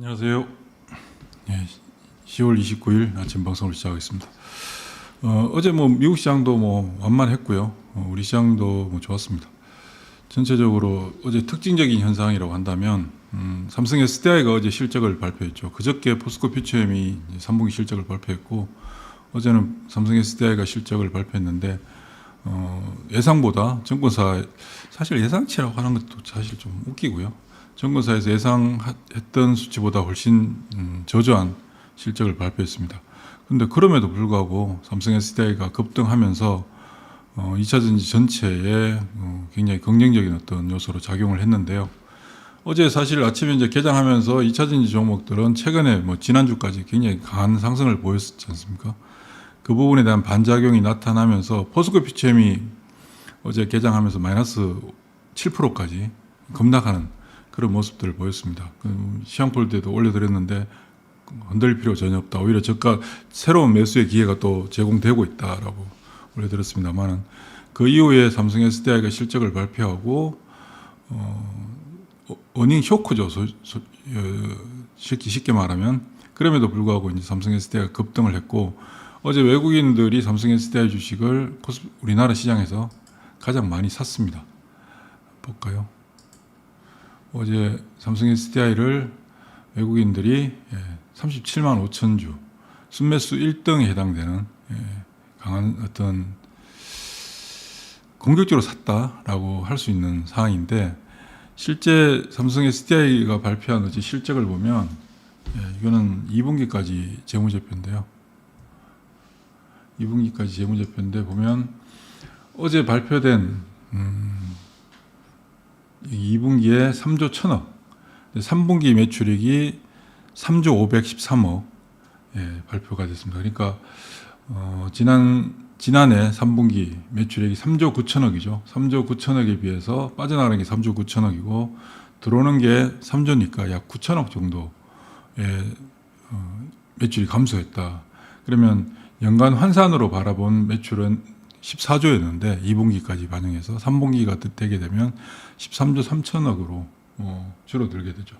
안녕하세요. 예, 10월 29일 아침 방송을 시작하겠습니다. 어, 어제 뭐 미국 시장도 뭐 완만했고요. 어, 우리 시장도 뭐 좋았습니다. 전체적으로 어제 특징적인 현상이라고 한다면 음, 삼성 SDI가 어제 실적을 발표했죠. 그저께 포스코 퓨처엠이 3분기 실적을 발표했고 어제는 삼성 SDI가 실적을 발표했는데 어, 예상보다 정권사 사실 예상치라고 하는 것도 사실 좀 웃기고요. 정권사에서 예상했던 수치보다 훨씬 음, 저조한 실적을 발표했습니다. 그런데 그럼에도 불구하고 삼성 SDI가 급등하면서 어, 2차 전지 전체에 어, 굉장히 긍정적인 어떤 요소로 작용을 했는데요. 어제 사실 아침에 이제 개장하면서 2차 전지 종목들은 최근에 뭐 지난주까지 굉장히 강한 상승을 보였지 않습니까? 그 부분에 대한 반작용이 나타나면서 포스코 퓨처엠이 어제 개장하면서 마이너스 7%까지 급락하는 그런 모습들을 보였습니다. 그 시황폴드에도 올려드렸는데 흔들릴 필요 전혀 없다. 오히려 저가 새로운 매수의 기회가 또 제공되고 있다라고 올려드렸습니다만은 그 이후에 삼성 SDI가 실적을 발표하고 어, 어닝 쇼크죠. 소, 소, 어, 쉽게, 쉽게 말하면 그럼에도 불구하고 이제 삼성 SDI가 급등을 했고 어제 외국인들이 삼성 SDI 주식을 우리나라 시장에서 가장 많이 샀습니다. 볼까요? 어제 삼성 SDI를 외국인들이 37만 5천 주 순매수 1등에 해당되는 예, 강한 어떤 공격적으로 샀다라고 할 수 있는 상황인데 실제 삼성 SDI가 발표한 어제 실적을 보면 예, 이거는 2분기까지 재무제표인데요. 2분기까지 재무제표인데 보면 어제 발표된 음, 2분기에 3조 1천억, 3분기 매출액이 3조 513억 예, 발표가 됐습니다. 그러니까 어, 지난 지난해 3분기 매출액이 3조 9천억이죠. 3조 9천억에 비해서 빠져나가는 게 3조 9천억이고 들어오는 게 3조니까 약 9천억 정도의 어, 매출이 감소했다. 그러면 연간 환산으로 바라본 매출은 14조였는데 2분기까지 반영해서 3분기가 되게 되면 13조 3천억으로 어, 줄어들게 되죠.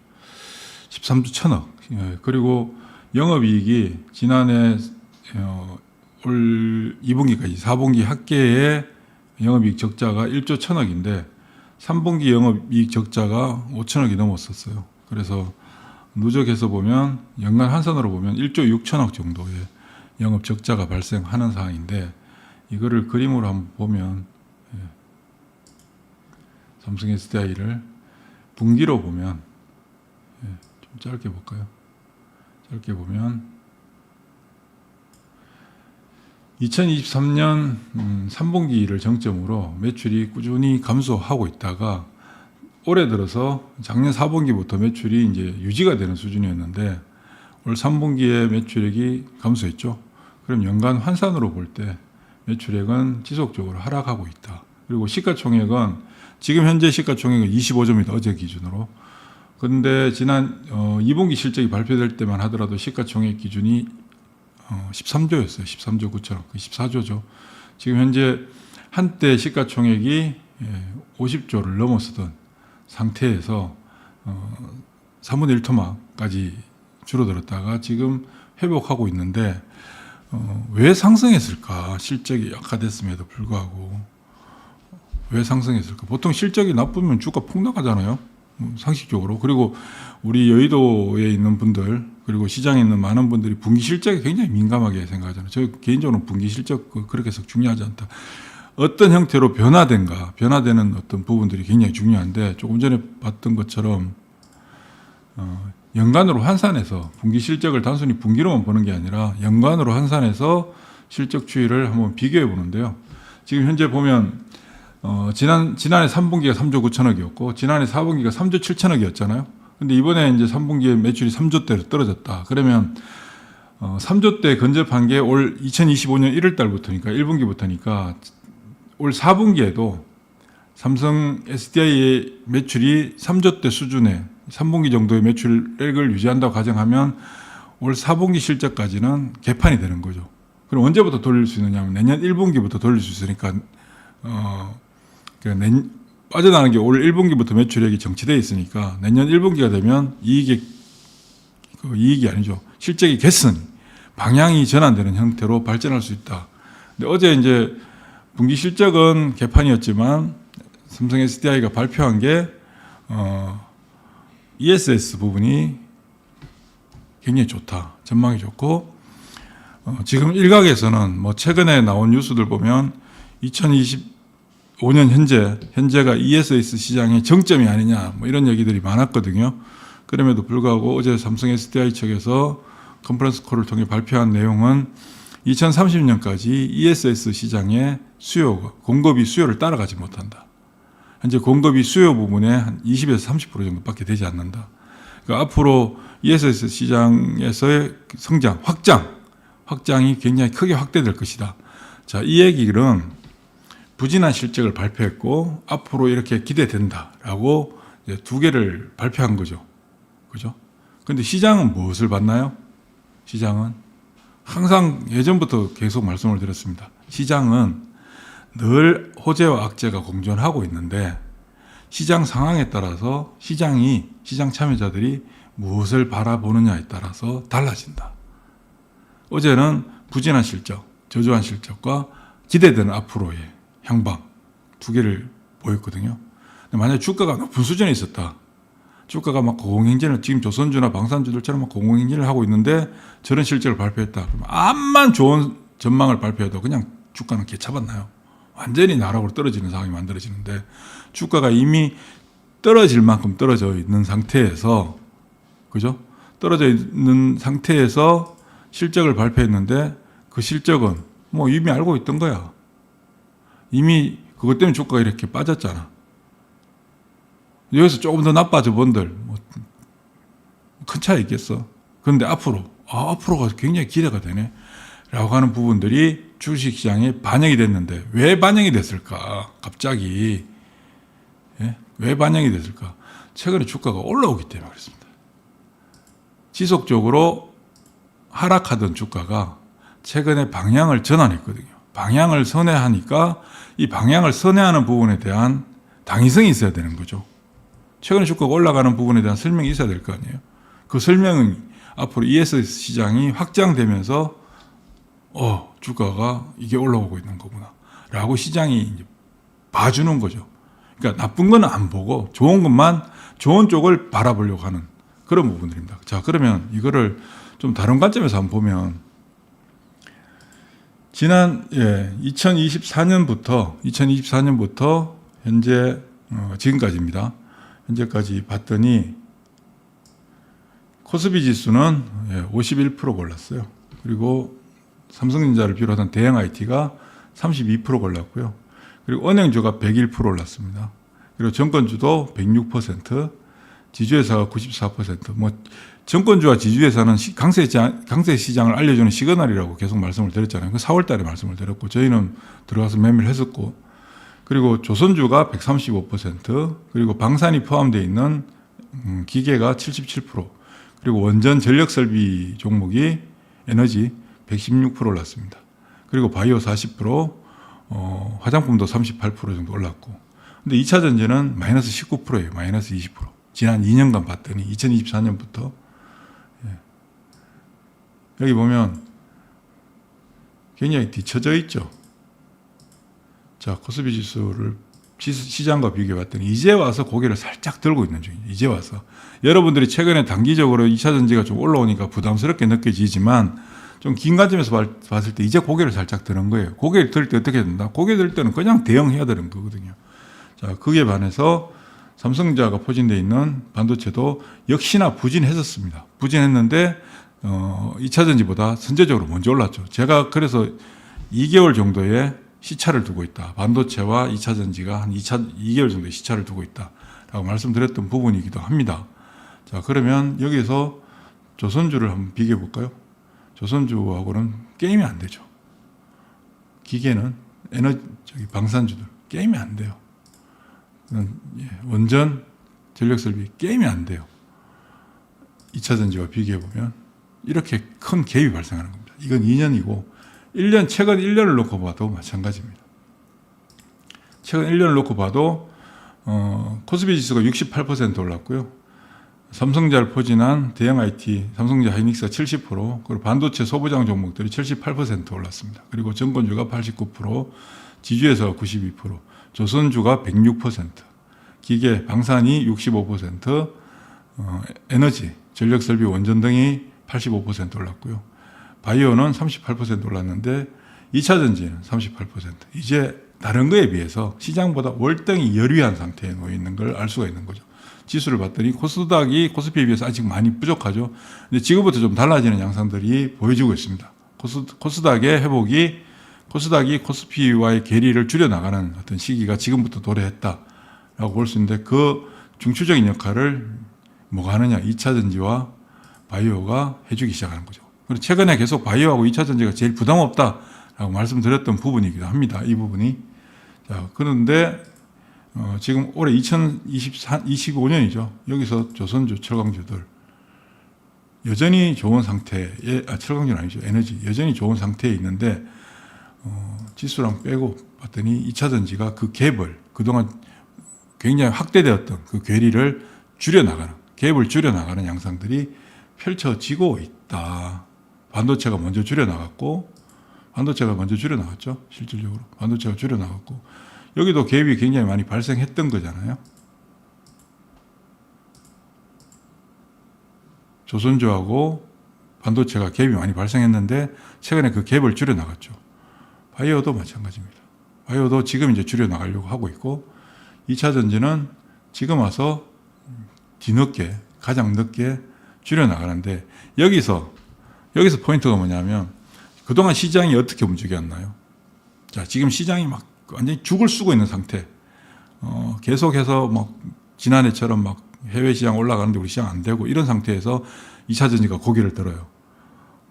13조 천억. 예, 그리고 영업이익이 지난해 어, 올 2분기까지 4분기 합계의 영업이익 적자가 1조 천억인데 3분기 영업이익 적자가 5천억이 넘었었어요. 그래서 누적해서 보면 연간 환산으로 보면 1조 6천억 정도의 영업 적자가 발생하는 상황인데 이거를 그림으로 한번 보면 예, 삼성 SDI를 분기로 보면 예, 좀 짧게 볼까요? 짧게 보면 2023년 3분기를 정점으로 매출이 꾸준히 감소하고 있다가 올해 들어서 작년 4분기부터 매출이 이제 유지가 되는 수준이었는데 올 3분기에 매출액이 감소했죠. 그럼 연간 환산으로 볼때 매출액은 지속적으로 하락하고 있다. 그리고 시가총액은 지금 현재 시가총액은 25조입니다. 어제 기준으로. 그런데 지난 어, 2분기 실적이 발표될 때만 하더라도 시가총액 기준이 어, 13조였어요. 13조 9천억. 14조죠. 지금 현재 한때 시가총액이 예, 50조를 넘어서던 상태에서 어, 3분의 1토막까지 줄어들었다가 지금 회복하고 있는데 어, 왜 상승했을까? 실적이 약화됐음에도 불구하고 왜 상승했을까? 보통 실적이 나쁘면 주가 폭락하잖아요. 음, 상식적으로. 그리고 우리 여의도에 있는 분들 그리고 시장에 있는 많은 분들이 분기 실적에 굉장히 민감하게 생각하잖아요. 저 개인적으로 분기 실적 그 그렇게 해서 중요하지 않다. 어떤 형태로 변화된가, 변화되는 어떤 부분들이 굉장히 중요한데 조금 전에 봤던 것처럼 어, 연간으로 환산해서 분기 실적을 단순히 분기로만 보는 게 아니라 연간으로 환산해서 실적 추이를 한번 비교해 보는데요. 지금 현재 보면 어, 지난 지난해 3분기가 3조 9천억이었고 지난해 4분기가 3조 7천억이었잖아요. 근데 이번에 이제 3분기에 매출이 3조대로 떨어졌다. 그러면 어, 3조 대 근접한 게 올 2025년 1월 달부터니까 1분기부터니까 올 4분기에도 삼성 SDI의 매출이 3조 대 수준의 3분기 정도의 매출액을 유지한다고 가정하면 올 4분기 실적까지는 개판이 되는 거죠. 그럼 언제부터 돌릴 수 있느냐면 내년 1분기부터 돌릴 수 있으니까 어, 그 내, 빠져나가는 게 올 1분기부터 매출액이 정치되어 있으니까 내년 1분기가 되면 이익이 그 이익이 아니죠. 실적이 개선이 방향이 전환되는 형태로 발전할 수 있다. 근데 어제 이제 분기 실적은 개판이었지만 삼성 SDI가 발표한 게 어, ESS 부분이 굉장히 좋다. 전망이 좋고 어, 지금 일각에서는 뭐 최근에 나온 뉴스들 보면 2025년 현재 현재가 ESS 시장의 정점이 아니냐 뭐 이런 얘기들이 많았거든요. 그럼에도 불구하고 어제 삼성 SDI 측에서 컨퍼런스 콜을 통해 발표한 내용은 2030년까지 ESS 시장의 수요가 공급이 수요를 따라가지 못한다. 현재 공급이 수요 부분의 한 20에서 30% 정도밖에 되지 않는다. 그러니까 앞으로 ESS 시장에서의 성장, 확장, 확장이 굉장히 크게 확대될 것이다. 자, 이 얘기는 부진한 실적을 발표했고 앞으로 이렇게 기대된다라고 두 개를 발표한 거죠. 그죠? 근데 시장은 무엇을 봤나요? 시장은 항상 예전부터 계속 말씀을 드렸습니다. 시장은 늘 호재와 악재가 공존하고 있는데 시장 상황에 따라서 시장이 시장 참여자들이 무엇을 바라보느냐에 따라서 달라진다. 어제는 부진한 실적, 저조한 실적과 기대되는 앞으로의 향방 두 개를 보였거든요. 만약 주가가 높은 수준에 있었다. 주가가 막 고공행진을 지금 조선주나 방산주들처럼 막 고공행진을 하고 있는데 저런 실적을 발표했다. 그러면 암만 좋은 전망을 발표해도 그냥 주가는 개차봤나요? 완전히 나락으로 떨어지는 상황이 만들어지는데 주가가 이미 떨어질 만큼 떨어져 있는 상태에서 그죠? 떨어져 있는 상태에서 실적을 발표했는데 그 실적은 뭐 이미 알고 있던 거야. 이미 그것 때문에 주가가 이렇게 빠졌잖아. 여기서 조금 더 나빠져 본들 뭐 큰 차이 있겠어. 그런데 앞으로 아, 앞으로가 굉장히 기대가 되네. 라고 하는 부분들이 주식시장에 반영이 됐는데 왜 반영이 됐을까? 갑자기 예? 왜 반영이 됐을까? 최근에 주가가 올라오기 때문에 그렇습니다. 지속적으로 하락하던 주가가 최근에 방향을 전환했거든요. 방향을 선회하니까 이 방향을 선회하는 부분에 대한 당위성이 있어야 되는 거죠. 최근에 주가가 올라가는 부분에 대한 설명이 있어야 될 거 아니에요. 그 설명은 앞으로 ESS 시장이 확장되면서 어 주가가 이게 올라오고 있는 거구나 라고 시장이 봐주는 거죠. 그러니까 나쁜 거는 안 보고 좋은 것만 좋은 쪽을 바라보려고 하는 그런 부분들입니다. 자 그러면 이거를 좀 다른 관점에서 한번 보면 지난 예, 2024년부터 2024년부터 현재 어, 지금까지입니다. 현재까지 봤더니 코스피 지수는 예, 51% 올랐어요. 그리고 삼성전자를 비롯한 대형 IT가 32% 올랐고요. 그리고 은행주가 101% 올랐습니다. 그리고 정권주도 106%, 지주회사가 94%. 뭐 정권주와 지주회사는 시- 강세 강세 시장을 알려주는 시그널이라고 계속 말씀을 드렸잖아요. 그 4월달에 말씀을 드렸고 저희는 들어가서 매매를 했었고 그리고 조선주가 135%, 그리고 방산이 포함되어 있는 음, 기계가 77%, 그리고 원전 전력 설비 종목이 에너지 116% 올랐습니다. 그리고 바이오 40%, 어, 화장품도 38% 정도 올랐고. 근데 2차 전지는 마이너스 19%예요. 마이너스 20%. 지난 2년간 봤더니 2024년부터 예. 여기 보면 굉장히 뒤쳐져 있죠. 자, 코스피 지수를 지수- 시장과 비교해 봤더니 이제 와서 고개를 살짝 들고 있는 중이에요. 이제 와서. 여러분들이 최근에 단기적으로 2차 전지가 좀 올라오니까 부담스럽게 느껴지지만 좀 긴 관점에서 발- 봤을 때 이제 고개를 살짝 드는 거예요. 고개를 들 때 어떻게 된다? 고개 들 때는 그냥 대응해야 되는 거거든요. 자, 그게 반해서 삼성자가 포진되어 있는 반도체도 역시나 부진했었습니다. 부진했는데 어, 2차 전지보다 선제적으로 먼저 올랐죠. 제가 그래서 2개월 정도의 시차를 두고 있다. 반도체와 2차 전지가 한 2차 2개월 정도의 시차를 두고 있다 라고 말씀드렸던 부분이기도 합니다. 자, 그러면 여기서 조선주를 한번 비교해 볼까요? 조선주하고는 게임이 안 되죠. 기계는 에너지 저기 방산주들 게임이 안 돼요. 음, 예, 원전 전력 설비 게임이 안 돼요. 2차 전지와 비교해 보면 이렇게 큰 갭이 발생하는 겁니다. 이건 2년이고 1년 최근 1년을 놓고 봐도 마찬가지입니다. 최근 1년을 놓고 봐도 어, 코스피 지수가 68% 올랐고요. 삼성자를 포진한 대형 IT, 삼성자 하이닉스가 70%, 그리고 반도체 소부장 종목들이 78% 올랐습니다. 그리고 정권주가 89%, 지주에서 92%, 조선주가 106%, 기계, 방산이 65%, 어, 에너지, 전력설비, 원전 등이 85% 올랐고요. 바이오는 38% 올랐는데 2차 전지는 38%. 이제 다른 거에 비해서 시장보다 월등히 열위한 상태에 놓여 있는 걸 알 수가 있는 거죠. 지수를 봤더니 코스닥이 코스피에 비해서 아직 많이 부족하죠. 근데 지금부터 좀 달라지는 양상들이 보여지고 있습니다. 코스, 코스닥의 회복이 코스닥이 코스피와의 괴리를 줄여 나가는 어떤 시기가 지금부터 도래했다라고 볼 수 있는데 그 중추적인 역할을 뭐가 하느냐? 2차 전지와 바이오가 해주기 시작하는 거죠. 그리고 최근에 계속 바이오하고 2차 전지가 제일 부담 없다라고 말씀드렸던 부분이기도 합니다. 이 부분이. 자, 그런데 어, 지금 올해 2024, 25년이죠. 여기서 조선주, 철강주들 여전히 좋은 상태에, 아, 철강주는 아니죠. 에너지. 여전히 좋은 상태에 있는데, 어, 지수랑 빼고 봤더니 2차 전지가 그 갭을 그동안 굉장히 확대되었던 그 괴리를 줄여나가는, 갭을 줄여나가는 양상들이 펼쳐지고 있다. 반도체가 먼저 줄여나갔고, 반도체가 먼저 줄여나갔죠. 실질적으로. 반도체가 줄여나갔고, 여기도 갭이 굉장히 많이 발생했던 거잖아요. 조선주하고 반도체가 갭이 많이 발생했는데 최근에 그 갭을 줄여 나갔죠. 바이오도 마찬가지입니다. 바이오도 지금 이제 줄여 나가려고 하고 있고 2차 전지는 지금 와서 뒤늦게 가장 늦게 줄여 나가는데 여기서 여기서 포인트가 뭐냐면 그동안 시장이 어떻게 움직였나요? 자, 지금 시장이 막 완전히 죽을 쓰고 있는 상태. 어, 계속해서 막 지난해처럼 막 해외 시장 올라가는데 우리 시장 안 되고 이런 상태에서 2차 전지가 고개를 들어요.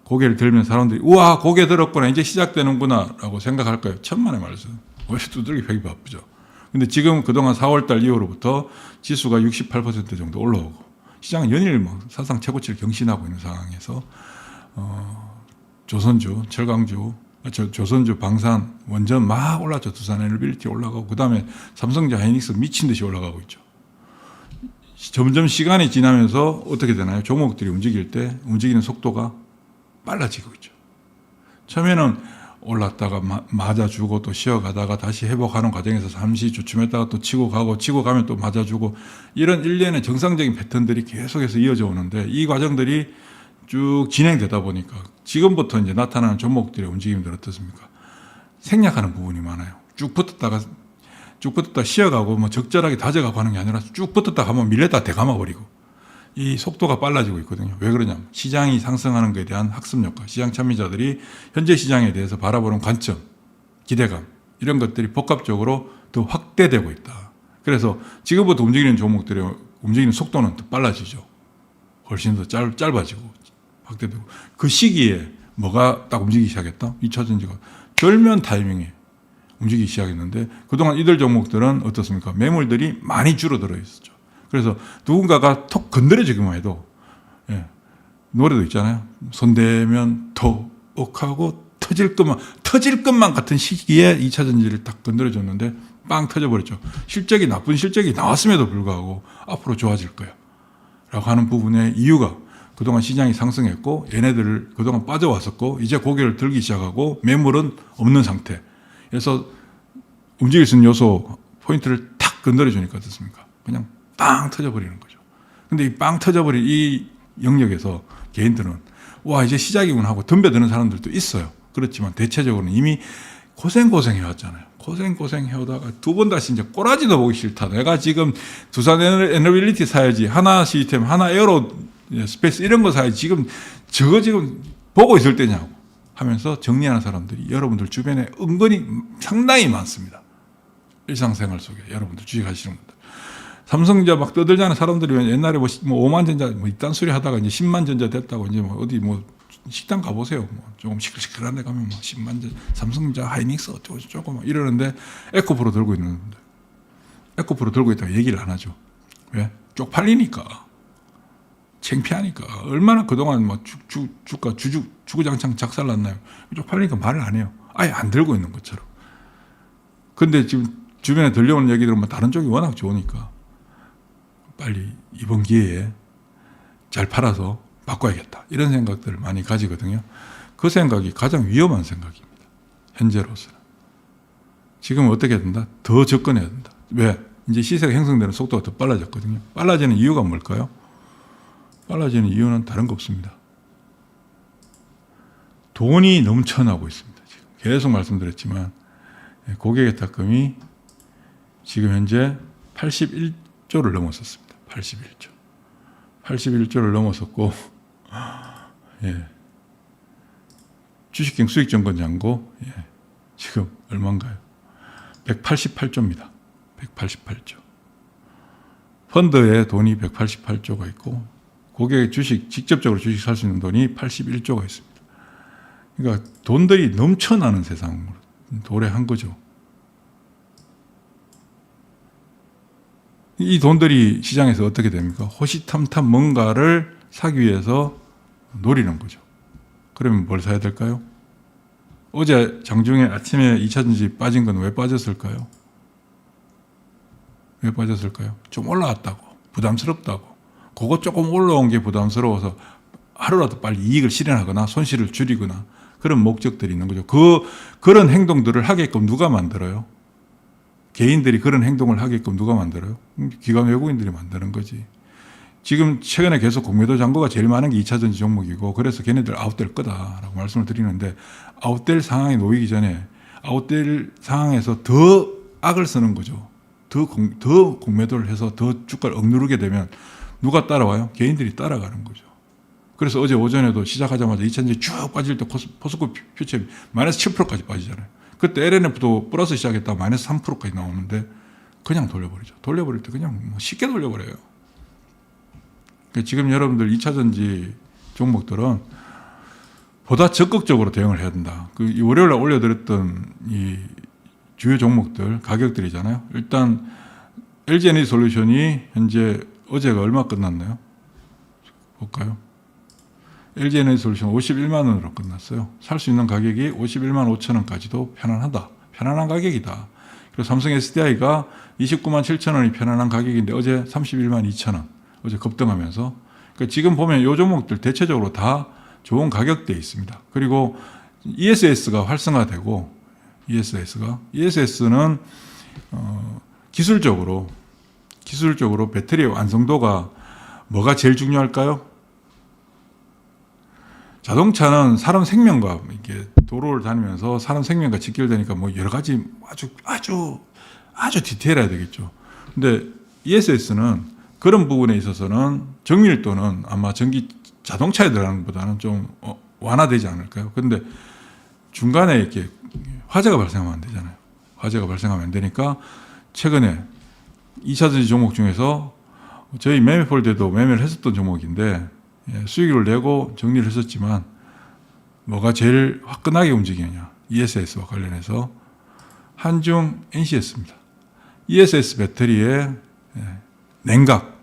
고개를 들면 사람들이 우와 고개 들었구나 이제 시작되는구나라고 생각할 거예요. 천만의 말씀. 왜 두들기 펴기 바쁘죠. 근데 지금 그동안 4월달 이후로부터 지수가 68% 정도 올라오고 시장은 연일 뭐 사상 최고치를 경신하고 있는 상황에서 어, 조선주, 철강주, 저, 조선주, 방산, 원전 막 올랐죠. 두산 에너빌리티 올라가고 그다음에 삼성자 하이닉스 미친 듯이 올라가고 있죠. 점점 시간이 지나면서 어떻게 되나요? 종목들이 움직일 때 움직이는 속도가 빨라지고 있죠. 처음에는 올랐다가 마- 맞아주고 또 쉬어가다가 다시 회복하는 과정에서 잠시 주춤했다가 또 치고 가고 치고 가면 또 맞아주고 이런 일련의 정상적인 패턴들이 계속해서 이어져 오는데 이 과정들이 쭉 진행되다 보니까 지금부터 이제 나타나는 종목들의 움직임들 어떻습니까? 생략하는 부분이 많아요. 쭉 붙었다가 쭉 붙었다 쉬어가고 뭐 적절하게 다져가고 하는 게 아니라 쭉 붙었다 가면 밀렸다 대감아 버리고 이 속도가 빨라지고 있거든요. 왜 그러냐면 시장이 상승하는 것에 대한 학습 효과, 시장 참여자들이 현재 시장에 대해서 바라보는 관점, 기대감 이런 것들이 복합적으로 더 확대되고 있다. 그래서 지금부터 움직이는 종목들의 움직이는 속도는 더 빨라지죠. 훨씬 더 짧, 짧아지고 확대되고 그 시기에 뭐가 딱 움직이기 시작했다? 2차 전지가 절면 타이밍에 움직이기 시작했는데 그동안 이들 종목들은 어떻습니까? 매물들이 많이 줄어들어 있었죠. 그래서 누군가가 톡 건드려주기만 해도 예, 노래도 있잖아요. 손대면 더욱하고 터질 것만 터질 것만 같은 시기에 2차 전지를 딱 건드려줬는데 빵 터져버렸죠. 실적이 나쁜 실적이 나왔음에도 불구하고 앞으로 좋아질 거야. 라고 하는 부분의 이유가 그동안 시장이 상승했고 얘네들을 그동안 빠져왔었고 이제 고개를 들기 시작하고 매물은 없는 상태. 그래서 움직일 수 있는 요소 포인트를 탁 건드려 주니까 어떻습니까? 그냥 빵 터져버리는 거죠. 근데 이 빵 터져버린 이 영역에서 개인들은 와 이제 시작이구나 하고 덤벼드는 사람들도 있어요. 그렇지만 대체적으로는 이미 고생고생 해왔잖아요. 고생고생 해오다가 두 번 다시 이제 꼬라지도 보기 싫다. 내가 지금 두산 에너- 에너빌리티 사야지. 하나 시스템, 하나 에어로 스페이스 이런 거 사야지. 지금 저거 지금 보고 있을 때냐고 하면서 정리하는 사람들이 여러분들 주변에 은근히 상당히 많습니다. 일상생활 속에 여러분들 주식하시는 분들. 삼성전자 막 떠들자는 사람들이 왜 옛날에 뭐, 시- 뭐 5만 전자 뭐 이딴 소리 하다가 이제 10만 전자 됐다고 이제 뭐 어디 뭐 식당 가보세요. 뭐 조금 시끌시끌한 데 가면 뭐 10만 전 삼성전자 하이닉스 어쩌고 저쩌고 막 이러는데 에코프로 들고 있는 분들. 에코프로 들고 있다가 얘기를 안 하죠. 왜? 쪽팔리니까. 창피하니까. 얼마나 그동안 뭐 주, 주, 주가 주주, 주구장창 작살났나요? 쪽팔리니까 말을 안 해요. 아예 안 들고 있는 것처럼. 근데 지금 주변에 들려오는 얘기들은 뭐 다른 쪽이 워낙 좋으니까 빨리 이번 기회에 잘 팔아서 바꿔야겠다. 이런 생각들을 많이 가지거든요. 그 생각이 가장 위험한 생각입니다. 현재로서는. 지금 어떻게 된다? 더 접근해야 된다. 왜? 이제 시세가 형성되는 속도가 더 빨라졌거든요. 빨라지는 이유가 뭘까요? 빨라지는 이유는 다른 거 없습니다. 돈이 넘쳐나고 있습니다. 지금 계속 말씀드렸지만 예, 고객의 탁금이 지금 현재 81조를 넘어섰습니다. 81조. 81조를 넘어섰고 예. 주식형 수익정권장고 예. 지금 얼마인가요? 188조입니다. 188조. 펀드에 돈이 188조가 있고 고객의 주식 직접적으로 주식 살 수 있는 돈이 81조가 있습니다. 그러니까 돈들이 넘쳐나는 세상으로 도래한 거죠. 이 돈들이 시장에서 어떻게 됩니까? 호시탐탐 뭔가를 사기 위해서 노리는 거죠. 그러면 뭘 사야 될까요? 어제 장중에 아침에 2차전지 빠진 건 왜 빠졌을까요? 왜 빠졌을까요? 좀 올라왔다고. 부담스럽다고. 그거 조금 올라온 게 부담스러워서 하루라도 빨리 이익을 실현하거나 손실을 줄이거나 그런 목적들이 있는 거죠. 그, 그런 행동들을 하게끔 누가 만들어요? 개인들이 그런 행동을 하게끔 누가 만들어요? 기관 외국인들이 만드는 거지. 지금 최근에 계속 공매도 잔고가 제일 많은 게 2차 전지 종목이고 그래서 걔네들 아웃될 거다라고 말씀을 드리는데 아웃될 상황에 놓이기 전에 아웃될 상황에서 더 악을 쓰는 거죠. 더, 공, 더 공매도를 해서 더 주가를 억누르게 되면 누가 따라와요? 개인들이 따라가는 거죠. 그래서 어제 오전에도 시작하자마자 2차전지 쭉 빠질 때 포스코 퓨처 마이너스 7%까지 빠지잖아요. 그때 LNF도 플러스 시작했다 가 마이너스 3%까지 나오는데 그냥 돌려버리죠. 돌려버릴 때 그냥 뭐 쉽게 돌려버려요. 그러니까 지금 여러분들 2차전지 종목들은 보다 적극적으로 대응을 해야 된다. 그이 월요일에 올려드렸던 이 주요 종목들 가격들이잖아요. 일단 LG 에너지 솔루션이 현재 어제가 얼마 끝났나요? 볼까요? LG 에너지 솔루션 51만 원으로 끝났어요. 살 수 있는 가격이 51만 5천 원까지도 편안하다. 편안한 가격이다. 그리고 삼성 SDI가 29만 7천 원이 편안한 가격인데 어제 31만 2천 원. 어제 급등하면서 그러니까 지금 보면 요 종목들 대체적으로 다 좋은 가격대에 있습니다. 그리고 ESS가 활성화되고 ESS가 ESS는 어, 기술적으로 기술적으로 배터리의 완성도가 뭐가 제일 중요할까요? 자동차는 사람 생명과 이게 도로를 다니면서 사람 생명과 직결되니까 뭐 여러 가지 아주 아주 아주 디테일해야 되겠죠. 근데 ESS는 그런 부분에 있어서는 정밀도는 아마 전기 자동차에 들어가는 것보다는 좀 어, 완화되지 않을까요? 근데 중간에 이렇게 화재가 발생하면 안 되잖아요. 화재가 발생하면 안 되니까 최근에 2차전지 종목 중에서 저희 매매폴 때도 매매를 했었던 종목인데 예, 수익을 내고 정리를 했었지만 뭐가 제일 화끈하게 움직이느냐 ESS와 관련해서 한중 NCS입니다. ESS 배터리에 예, 냉각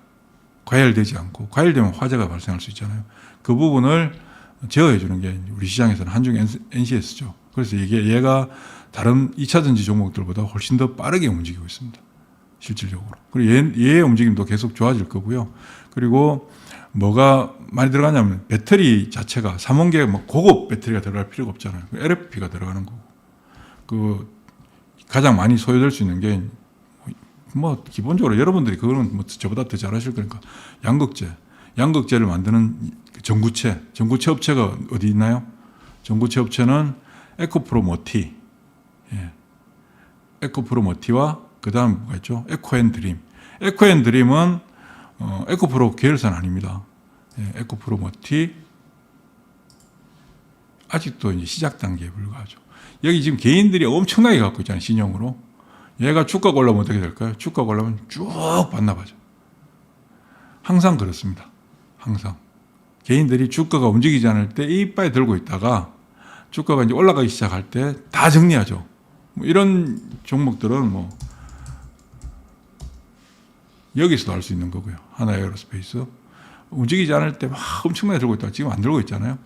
과열되지 않고 과열되면 화재가 발생할 수 있잖아요. 그 부분을 제어해 주는 게 우리 시장에서는 한중 NCS죠. 그래서 이게 얘가 다른 2차전지 종목들보다 훨씬 더 빠르게 움직이고 있습니다. 실질적으로. 그리고 얘, 얘의 움직임도 계속 좋아질 거고요. 그리고 뭐가 많이 들어가냐면 배터리 자체가 삼원계 뭐 고급 배터리가 들어갈 필요가 없잖아요. LFP가 들어가는 거고. 그 가장 많이 소요될 수 있는 게 뭐 기본적으로 여러분들이 그거는 뭐 저보다 더 잘하실 거니까 양극재, 양극재를 만드는 그 전구체, 전구체 업체가 어디 있나요? 전구체 업체는 에코프로 모티, 예. 에코프로 모티와 그 다음 뭐가 있죠? 에코 앤 드림. 에코 앤 드림은 어, 에코 프로 계열사는 아닙니다. 예, 에코 프로 모티 아직도 이제 시작 단계에 불과하죠. 여기 지금 개인들이 엄청나게 갖고 있잖아요, 신용으로. 얘가 주가가 올라오면 어떻게 될까요? 주가가 올라오면 쭉 반납하죠. 항상 그렇습니다. 항상. 개인들이 주가가 움직이지 않을 때 이빨 들고 있다가 주가가 이제 올라가기 시작할 때 다 정리하죠. 뭐 이런 종목들은 뭐 여기서도 할 수 있는 거고요. 하나 에어로스페이스. 움직이지 않을 때 막 엄청나게 들고 있다가 지금 안 들고 있잖아요.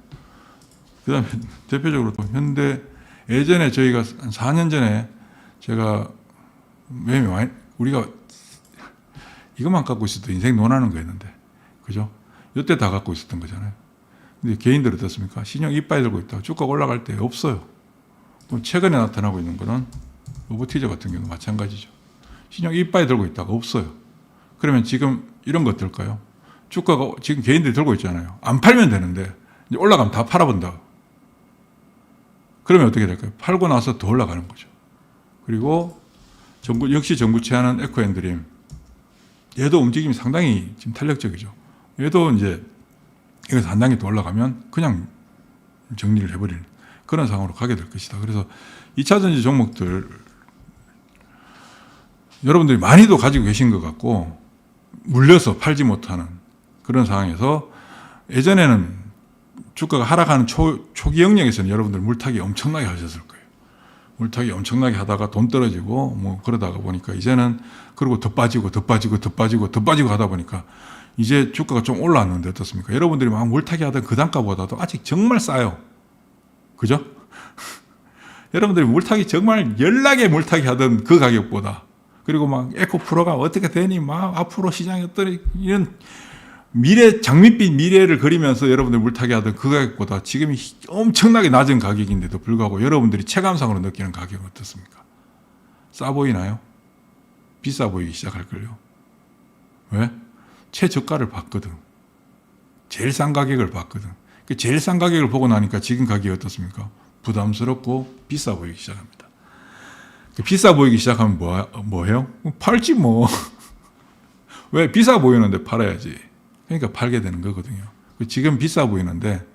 그 다음에 대표적으로 또 현대 예전에 저희가 한 4년 전에 제가 많이 우리가 이것만 갖고 있어도 인생 논하는 거였는데 그죠? 이때 다 갖고 있었던 거잖아요. 근데 개인들 어떻습니까? 신용 이빠이 들고 있다가 주가 올라갈 때 없어요. 최근에 나타나고 있는 거는 로보티저 같은 경우도 마찬가지죠. 신용 이빠이 들고 있다가 없어요. 그러면 지금 이런 거 어떨까요? 주가가 지금 개인들이 들고 있잖아요. 안 팔면 되는데 올라가면 다 팔아본다. 그러면 어떻게 될까요? 팔고 나서 더 올라가는 거죠. 그리고 정부 역시 정부 제안한 에코앤드림 얘도 움직임이 상당히 지금 탄력적이죠. 얘도 이제 이거 한 단계 더 올라가면 그냥 정리를 해버리는 그런 상황으로 가게 될 것이다. 그래서 2차 전지 종목들 여러분들이 많이도 가지고 계신 것 같고 물려서 팔지 못하는 그런 상황에서 예전에는 주가가 하락하는 초, 초기 영역에서는 여러분들 물타기 엄청나게 하셨을 거예요. 물타기 엄청나게 하다가 돈 떨어지고 뭐 그러다가 보니까 이제는 그리고 더 빠지고 더 빠지고 더 빠지고 더 빠지고 하다 보니까 이제 주가가 좀 올라왔는데 어떻습니까? 여러분들이 막 물타기 하던 그 단가보다도 아직 정말 싸요. 그죠? 여러분들이 물타기 정말 연락에 물타기 하던 그 가격보다 그리고 막 에코프로가 어떻게 되니 막 앞으로 시장이 어떠니 이런 미래 장밋빛 미래를 그리면서 여러분들 물타기 하던 그 가격보다 지금이 엄청나게 낮은 가격인데도 불구하고 여러분들이 체감상으로 느끼는 가격은 어떻습니까? 싸 보이나요? 비싸 보이기 시작할걸요. 왜? 최저가를 봤거든. 제일 싼 가격을 봤거든. 그 제일 싼 가격을 보고 나니까 지금 가격이 어떻습니까? 부담스럽고 비싸 보이기 시작합니다. 그 비싸 보이기 시작하면 뭐, 뭐 해요? 팔지 뭐. 왜? 비싸 보이는데 팔아야지. 그러니까 팔게 되는 거거든요. 그 지금 비싸 보이는데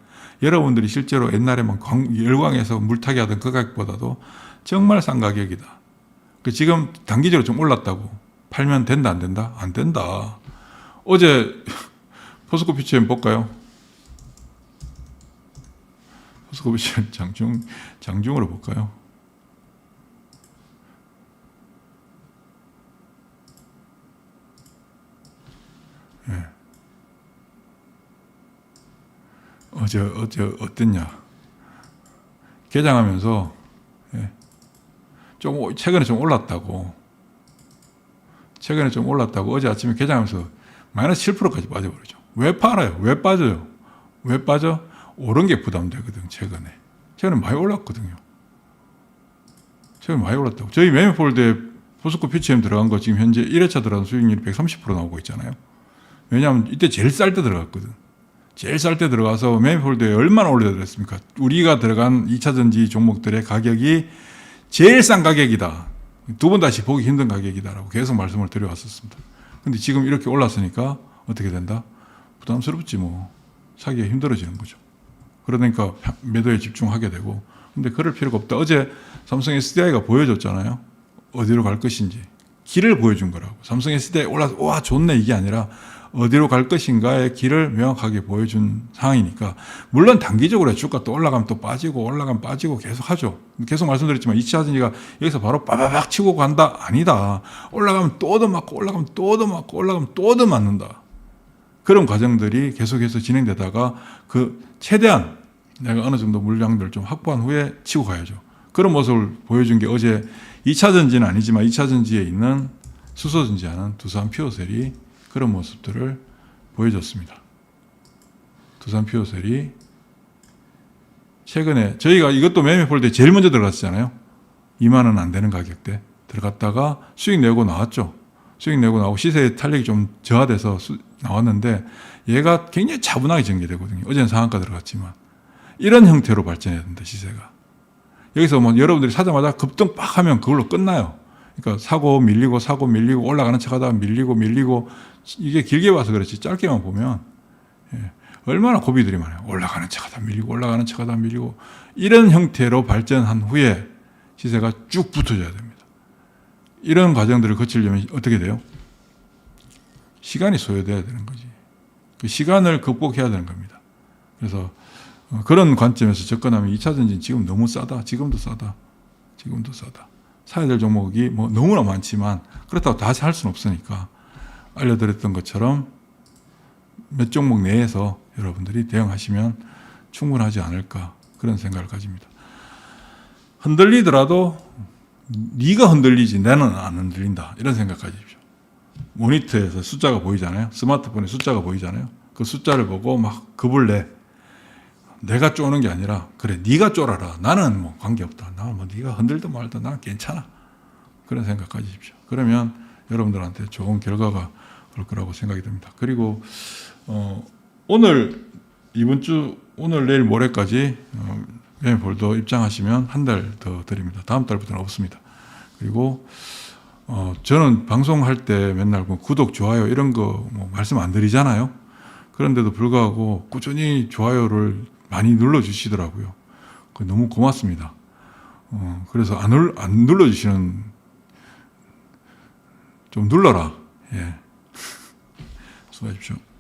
여러분들이 실제로 옛날에만 광- 열광해서 물타기 하던 그 가격보다도 정말 싼 가격이다. 그 지금 단기적으로 좀 올랐다고 팔면 된다 안 된다? 안 된다. 어제 포스코 피치엠 볼까요? 포스코 피치엠 장중 장중으로 볼까요? 예. 어제 어제 어땠냐? 개장하면서 예. 좀 오- 최근에 좀 올랐다고 최근에 좀 올랐다고 어제 아침에 개장하면서 마이너스 7%까지 빠져버리죠. 왜 팔아요? 왜 빠져요? 왜 빠져? 오른 게 부담되거든 최근에. 최근에 많이 올랐거든요. 최근에 많이 올랐다고. 저희 매매폴드에 포스코 피치엠 들어간 거 지금 현재 1회차 들어간 수익률이 130% 나오고 있잖아요. 왜냐하면 이때 제일 쌀 때 들어갔거든. 제일 쌀 때 들어가서 매매폴드에 얼마나 올려드렸습니까? 우리가 들어간 2차 전지 종목들의 가격이 제일 싼 가격이다. 두 번 다시 보기 힘든 가격이다라고 계속 말씀을 드려왔었습니다. 근데 지금 이렇게 올랐으니까 어떻게 된다? 부담스럽지 뭐. 사기가 힘들어지는 거죠. 그러니까 매도에 집중하게 되고. 근데 그럴 필요가 없다. 어제 삼성 SDI가 보여줬잖아요. 어디로 갈 것인지. 길을 보여준 거라고. 삼성 SDI 올라서, 와, 좋네. 이게 아니라 어디로 갈 것인가의 길을 명확하게 보여준 상황이니까. 물론 단기적으로 주가 또 올라가면 또 빠지고 올라가면 빠지고 계속 하죠. 계속 말씀드렸지만 2차 전지가 여기서 바로 빠바박 치고 간다? 아니다. 올라가면 또 얻어맞고 올라가면 또 얻어맞고 올라가면 또 얻어맞는다. 그런 과정들이 계속해서 진행되다가 그 최대한 내가 어느 정도 물량들 좀 확보한 후에 치고 가야죠. 그런 모습을 보여준 게 어제 2차 전지는 아니지만 2차 전지에 있는 수소 전지하는 두산 피오셀이 그런 모습들을 보여줬습니다. 두산 피오셀이 최근에 저희가 이것도 매매 볼 때 제일 먼저 들어갔잖아요. 2만 원 안 되는 가격대 들어갔다가 수익 내고 나왔죠. 수익 내고 나오고 시세 탄력이 좀 저하돼서 수- 나왔는데 얘가 굉장히 차분하게 전개되거든요. 어제는 상한가 들어갔지만 이런 형태로 발전해야 된다 시세가. 여기서 뭐 여러분들이 사자마자 급등 빡 하면 그걸로 끝나요. 그러니까 사고 밀리고 사고 밀리고 올라가는 척하다가 밀리고 밀리고 이게 길게 봐서 그렇지 짧게만 보면 예, 얼마나 고비들이 많아요. 올라가는 척하다 밀리고 올라가는 척하다 밀리고 이런 형태로 발전한 후에 시세가 쭉 붙어줘야 됩니다. 이런 과정들을 거치려면 어떻게 돼요? 시간이 소요돼야 되는 거지. 그 시간을 극복해야 되는 겁니다. 그래서 어, 그런 관점에서 접근하면 2차 전지는 지금 너무 싸다. 지금도 싸다. 지금도 싸다. 사야 될 종목이 뭐 너무나 많지만 그렇다고 다살 수는 없으니까 알려드렸던 것처럼 몇 종목 내에서 여러분들이 대응하시면 충분하지 않을까 그런 생각을 가집니다. 흔들리더라도 네가 흔들리지 나는 안 흔들린다 이런 생각 가지십시오. 모니터에서 숫자가 보이잖아요. 스마트폰에 숫자가 보이잖아요. 그 숫자를 보고 막 겁을 내. 내가 쪼는 게 아니라 그래 네가 쫄아라. 나는 뭐 관계없다. 나는 뭐 네가 흔들든 말든 나는 괜찮아. 그런 생각 가지십시오. 그러면 여러분들한테 좋은 결과가 올 거라고 생각이 듭니다. 그리고 어, 오늘 이번 주 오늘 내일 모레까지 어, 매매볼도 입장하시면 한 달 더 드립니다. 다음 달부터는 없습니다. 그리고 어, 저는 방송할 때 맨날 뭐 구독, 좋아요 이런 거 뭐 말씀 안 드리잖아요. 그런데도 불구하고 꾸준히 좋아요를 많이 눌러주시더라고요. 그 너무 고맙습니다. 어, 그래서 안, 눌, 안 눌러주시는 좀 눌러라. 예. 수고하십시오.